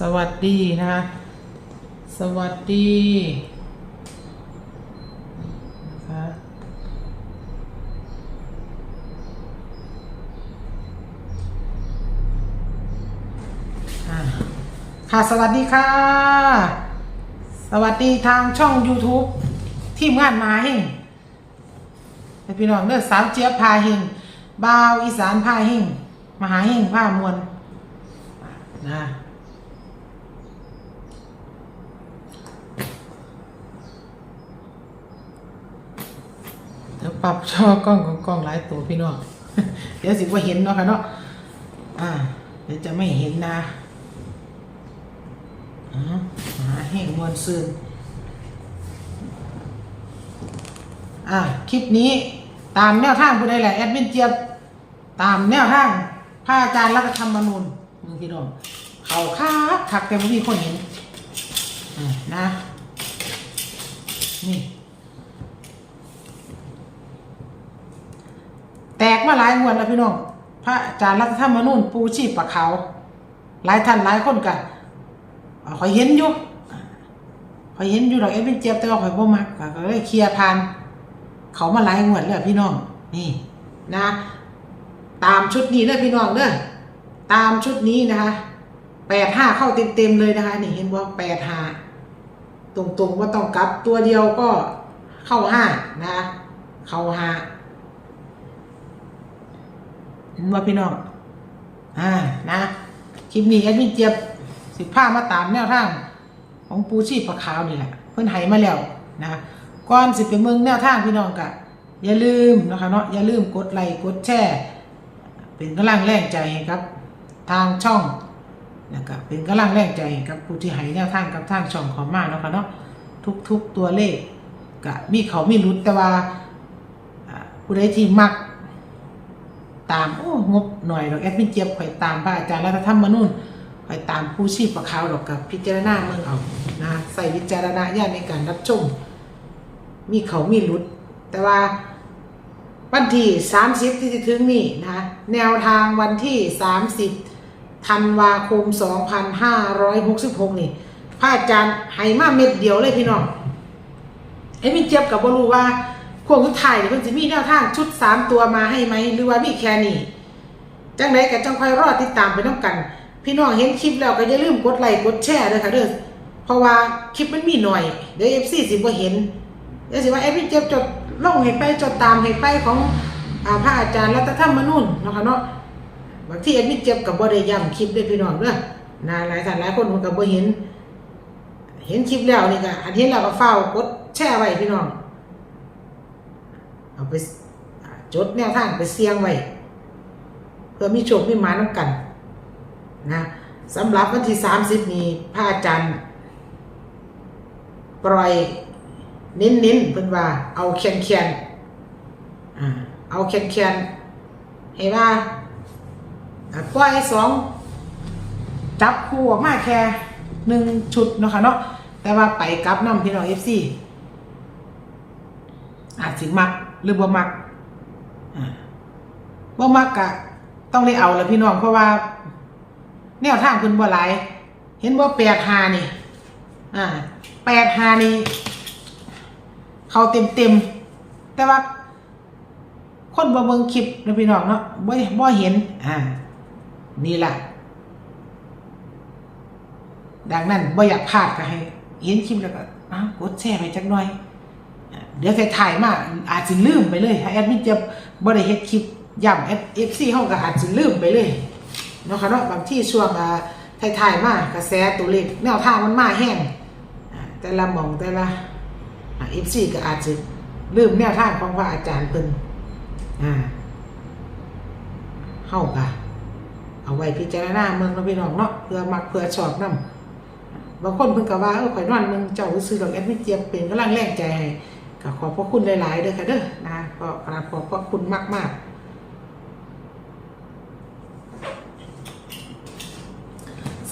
สวัสดีนะคะ สวัสดีนะคะค่ะ สวัสดีค่ะ สวัสดีทางช่อง YouTube ทีมงานมาเฮงให้พี่น้องเด้อสาวเจี๊ยบพาเฮงบ่าวอีสานพาเฮงมหาเฮงพามวลนะ เดี๋ยว ปรับช่อกล้องของกล้องหลายตัวพี่น้อง เดี๋ยวสิว่าเห็นเนาะค่ะเนาะ อ่า เดี๋ยวจะไม่เห็นนะอ๋อหาแห่งมวลซืนอ่า คลิปนี้ตามแนวทางผู้ใดแหละแอดมินเจี๊ยบตามแนวทางพระอาจารย์รัฐธรรมนูญมึงพี่น้อง เขาคักคักแต่ไม่มีคนเห็นอ่านะ นี่ แตกมาหลายงวดแล้วพี่น้อง พระอาจารย์รัฐธรรมนูญปูชีพปะเขา หลายท่านหลายคนกันขอยเห็นอยู่ขอยเห็นอยู่ดอกเอ็ดเป็นเจี๊ยบแต่ว่าขอยบ่มักก็เลยเคลียร์ผ่าน เขามาหลายงวดแล้วพี่น้อง นี่นะ ตามชุดนี้เด้อพี่น้องเด้อตามชุดนี้นะคะแปดห้าเข้าเต็มๆเลยนะคะนี่เห็นว่าแปดห้าตรงๆว่าต้องกลับตัวเดียวก็เข้าห้านะคะเข้าห้า เห็นว่าพี่น้อง อ่า นะ คลิปนี้แอดมินเจี๊ยบสิบผ้ามาตามแนวทาง ของปูชีพปลาขาวนี่แหละ เพิ่อนให้มาแล้วนะก่อนสิไปเมืองแนวทางพี่น้องกะอย่าลืมนะคะเนาะอย่าลืมกดไลค์กดแชร์เป็นกำลังแรงใจครับ ทางช่องนะครับเป็นกำลังแรงใจให้กับผู้ที่ให้แนวทางกับทางช่องของมาเนาะค่ะเนาะทุกๆตัวเลขกะมีเขามีรุดแต่ว่าอ่าผู้ใดที่มัก ตามโอ้งบหน่อยดอกแอดมินเจี๊ยบข่อยตามพระอาจารย์รัฐธรรมนูญข่อยตามผู้ชีพประขาวดอกกับพิจารณาเมืองเอานะใส่วิจารณญาณในการรับชมมีเขามีหลุด แต่ว่าวันที่30ที่จะถึงนี่นะแนวทางวันที่30ธันวาคม2566นี่พระอาจารย์ให้มาเม็ดเดียวเลยพี่น้องไอ้มินเจี๊ยบกับบรู้ว่า โค้งสุดท้ายเนี่ยเพิ่นสิมีแนวทางชุดสามตัวมาให้ไหมหรือว่ามีแค่นี้จังไดก็จังค่อยรอติดตามไปน้ำกัน พี่น้องเห็นคลิปแล้วก็อย่าลืมกดไลค์กดแชร์ด้วยค่ะเด้อเพราะว่าคลิปมันมีหน่อยเดี๋ยว FC สิบ่เห็นเดี๋ยวสิว่าไอ้มินเจี๊ยบจดลงให้ไปจดตามให้ไปของอ่าพระอาจารย์รัตธรรมนูญเนาะค่ะเนาะบางทีไอ้มินเจี๊ยบก็บ่ได้ย้ำคลิปด้วยพี่น้องเด้อนะหลายท่านหลายคนมันก็บ่เห็น เห็นคลิปแล้วนี่ก็อันเห็นแล้วก็เฝ้ากดแชร์ไว้พี่น้อง ไปจดแนวทางไปเสี่ยงไว้ เพื่อมีโชคมีมาน้ำกันนะสำหรับวันที่สามสิบนี้พระอาจารย์ปล่อยเน้นๆเพิ่นว่า เอาแคนแคนๆอ่าเอาแคนแคนๆให้ว่าอ่าปล่อยสองจับคู่ออกมาแค่หนึ่งชุดเนาะค่ะเนาะแต่ว่าไปกับน้ำพี่น้องเอฟซีอาจสิมัก หรือบ่มักอ่าบ่มักกะ ต้องได้เอาแล้วพี่น้องเพราะว่า แนวทางเพิ่นบ่หลายเห็นว่าแปดหานี่ อ่าแปดหานี่ เขาเต็มเต็มๆแต่ว่า คนบ่เบิ่งคลิปนะพี่น้องเนาะบ่บ่เห็น อ่า นี่ล่ะดังนั้นบ่อยากพลาดก็ให้ เห็นคลิปแล้วก็อ้าวกดแชร์ไปจักหน่อย เดี๋ยวถ่ายมาอาจจะลืมไปเลยแอดมินจะบ่ได้เฮ็ดคลิปย้ำแอดเอฟซีเฮาก็อาจจะลืมไปเลยเนาะค่ะเนาะบางที่ช่วงอ่าถ่ายๆมากระแสตัวเลขแนวทางมันมาแห้งแต่ละมองแต่ละเอฟซีก็อาจจะลืมแนวทางของพระอาจารย์เพิ่นอ่าเฮาก็เอาไว้พิจารณาเมืองเนาะพี่น้องเนาะเพื่อมักเพื่อชอบนำบางคนเพิ่นก็ว่าเออข่อยนอนมึงเจ้าซื้อดอกแอดมิเจียบเป็นกำลังแรงใจให้ ก็ขอบพระคุณหลายๆเด้อค่ะเด้อนะก็กราบขอบพระคุณมากๆ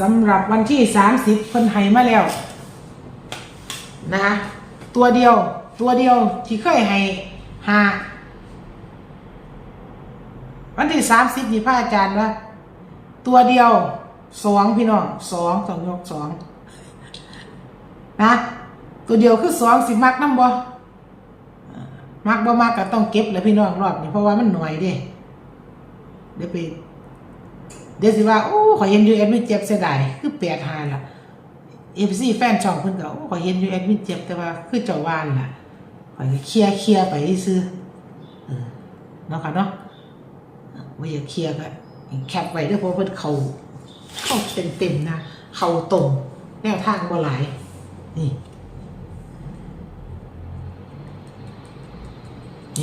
สำหรับวันที่30เพิ่นให้มาแล้วนะคะตัวเดียวตัวเดียวที่เคยให้หาวันที่30นี่พระอาจารย์ว่าตัวเดียวสองพี่น้องสองต้องยกสองนะตัวเดียวคือสองสิมักน้ำบ่ มักบ่มักก็ต้องเก็บแล้วพี่น้องรอบนี้เพราะว่ามันหน่อยเด้เดี๋ยวไปเดี๋ยวสิว่าโอ้ขอเห็นยู่แอดมิเจ็บเสียดายคือแปดหาล่ะเอฟซีแฟนช่องเพิ่นก็โอ้ขอเห็นยู่แอดมิเจ็บแต่ว่าคือเจ้าว่านล่ะขอยเคลียร์เคลียร์ไปซื้อเออเนาะค่ะเนาะอะว่าอย่าเคลียร์ก็แคปไว้เด้อเพราะว่าเพิ่นเขาเข้าเต็มๆนะ เข้าตรงแนวทางบ่หลายนี่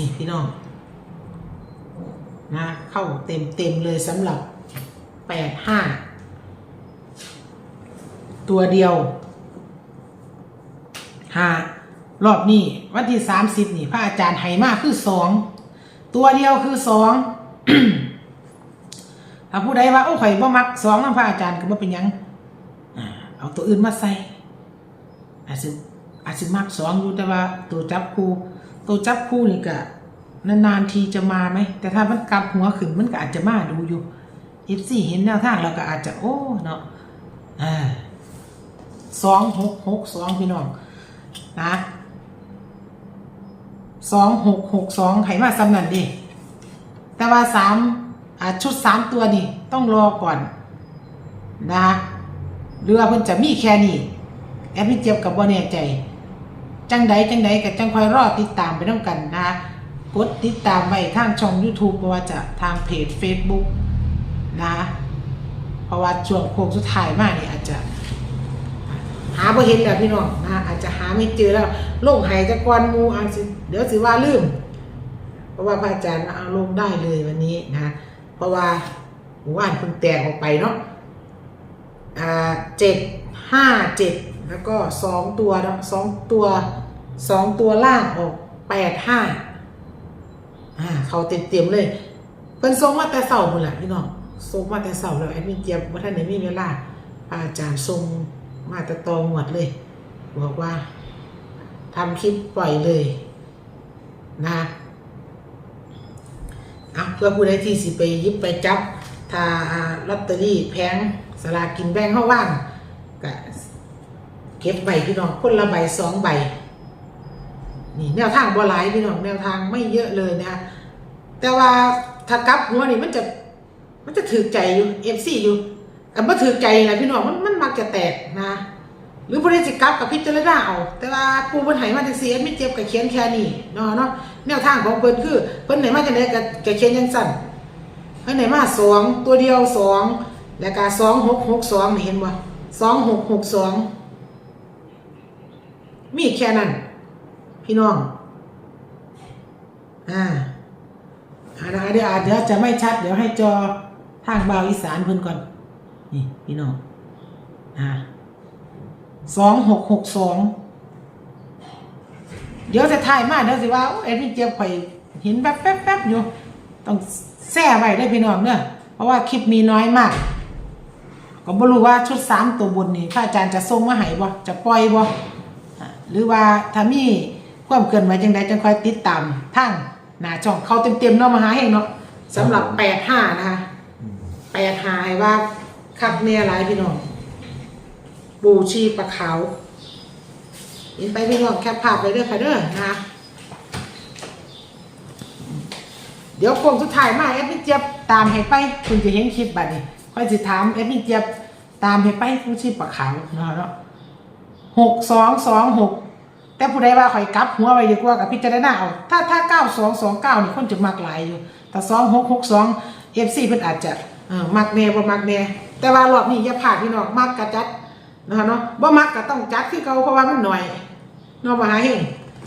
นี่พี่น้องนะเข้าเต็มเต็มเลยสำหรับแปดห้าตัวเดียวห้ารอบนี้วันที่สามสิบนี่พระอาจารย์ไหมากคือสองตัวเดียวคือสองถ้าผู้ใดว่าโอ้ข่อยบ่มักสองนำพระอาจารย์ก็บ่เป็นยังเอาตัวอื่นมาใส่อาจจะอาจจะมักสองอยู่แต่ว่าตัวจับคู่ ตัวจับคู่นี่ก็นานๆทีจะมาไหม แต่ถ้ามันกลับหัวขึ้นมันก็อาจจะมาดูอยู่ยิบสี่เห็นแนวทางเราก็อาจจะโอ้เนาะอ่าสองหกหกสองพี่น้องนะสองหกหกสองไขมาสำนันดิแต่ว่าสามชุดสามตัวนี่ต้องรอก่อนนะหรือว่าเพิ่นจะมีแค่นี้แอดมินเจ็บกับบ่แน่ใจ จังใดจังใดกับจังคอยรอติดตามไปน้ำกันนะกดติดตามไว้ทางช่อง YouTube เพราะว่าจะทางเพจ Facebook นะเพราะว่าช่วงโค้งสุดท้ายมากนี่อาจจะ หาบ่เห็นแล้วพี่น้องนะอาจจะหาไม่เจอแล้วโลงหายจากกวนมูอาจสิเดี๋ยวสิว่าลืม เพราะว่าพระอาจารย์เอาลงได้เลยวันนี้นะเพราะว่าหมู่บ้านเพิ่งแตกออกไปเนาะอ่าเจ็ดห้าเจ็ด แล้วก็สองตัวเนาะสองตัวสองตัวล่างออกแปดห้าอ่าเขาเต็มเต็มเลยเพิ่นส่งมาแต่เสาหมดแหละพี่น้องส่งมาแต่เสาแล้วแอดมินเจียบว่าท่านไหนมีเวลาอาจารย์ส่งมาแต่ตองหมดเลย บอกว่าทำคลิปปล่อยเลยนะอะเพื่อผู้ใดที่สิไปยิบไปจับถ้าลอตเตอรี่แพงสลากกินแบ่งเข้าว่างก็ เก็บใบพี่น้องคนละใบสองใบนี่แนวทางบ่หลายพี่น้องแนวทางไม่เยอะเลยนะแต่ว่าถ้ากับหัวนี่มันจะมันจะถือใจอยู่เอฟซีอยู่กันบ่ถือใจแหละพี่น้องมันมันมักจะแตกนะ หรือบ่ได้สิกับกับพิจารณาเอาแต่ว่าปูเพิ่นให้มาจังซี่ไม่เจ็บก็เขียนแค่นี้เนาะเนาะแนวทางของเพิ่นคือเพิ่นให้มาจังได๋ก็ก็เขียนจังซั่นเฮ้ยไหนมาสองตัวเดียวสองแล้วก็สองหกหกสองเห็นบ่สองหกหกสอง มีแค่นั้น พี่น้อง อ่าอ่านะคะเดี๋ยวอาจเดี๋ยวจะไม่ชัด เดี๋ยวให้จอทางบาวอีสานเพิ่นก่อน นี่พี่น้อง อ่าสองหกหกสอง เดี๋ยวจะถ่ายมาเดี๋ยวสิว่าเอ็ดมินเจี๊ยบข่อยเห็นแป๊บแป๊บแป๊บอยู่ ต้องแซ่ไว้ได้พี่น้องเนอะเพราะว่าคลิปมีน้อยมาก ก็บ่รู้ว่าชุดสามตัวบนนี่พระอาจารย์จะส่งมาให้บ่จะปล่อยบ่อ่า หรือว่าถ้ามีความเคลื่อนไหวจังใดจังค่อยติดตามทางหน้าช่องเขาเต็มๆเนาะมหาเฮงเนาะสำหรับ85นะคะ85ให้ว่าคักแน่หลายพี่น้องปูชีปลาขาวยินไปพี่น้องแคปภาพไว้เด้อค่ะเด้อนะคะเดี๋ยวโค้งสุดท้ายมาเอฟมินเจี๊ยบตามให้ไปคุณจะเห็นคลิปบัดนี้ค่อยสิถามเอฟมินเจี๊ยบตามให้ไปผู้ชีพปากขาวเนาะเนาะหกสองสองหก แต่ผู้ใดว่าข่อยกลับหัวไว้ดีกว่ากับพิจารณาเอาถ้าถ้าเก้าสองสองเก้านี่คนจะมักหลายอยู่ แต่สองหกหกสองเอฟซีเพิ่นอาจจะเออมักแน่บ่มักแน่แต่ว่ารอบนี้อย่าพลาดพี่น้องมักกะจัดนะคะเนาะบ่มักก็ต้องจัดคือเก่าเพราะว่ามันหน่อยเนาะมหาเฮง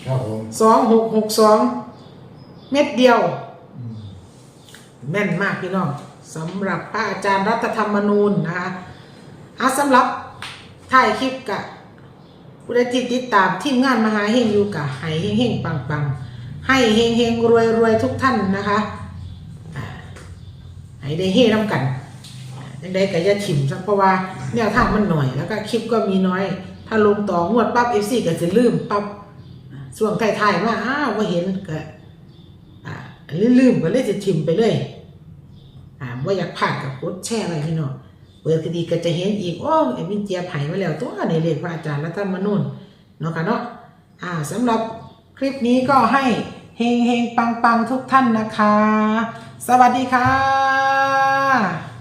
ครับผมสองหกหกสองเม็ดเดียว แม่นมากพี่น้องสำหรับพระอาจารย์รัฐธรรมนูญนะคะอาสำหรับถ่ายคลิปกะ ผู้ใดที่ติดตามทีมงานมหาเฮงอยู่กะให้เฮงเฮงปังปังๆให้เฮงเฮงรวยรวยทุกท่านนะคะให้ได้เฮ่น้ำกันยังได้กะอย่าถิ่มสักเพราะว่าแนวทางมันหน่อยแล้วก็คลิปก็มีน้อย ถ้าลงต่องวดปั๊บเอฟซีก็จะลืมปั๊บอ่าช่วงท้ายๆว่าอ้าวว่าเห็นก็ลืมๆก็เลยจะทิมไปเลยอ่าว่าอยากผ่านกับกดแช่อะไรพี่น้อง เปิดคดีก็จะเห็นอีกโอ้เอ็มินเจียบไผ่มาแล้วตัวในเรกพระอาจารย์รัฐมนุนเนาะค่ะเนาะอ่าสำหรับคลิปนี้ก็ให้เฮงเฮงปังปังทุกท่านนะคะ สวัสดีค่ะ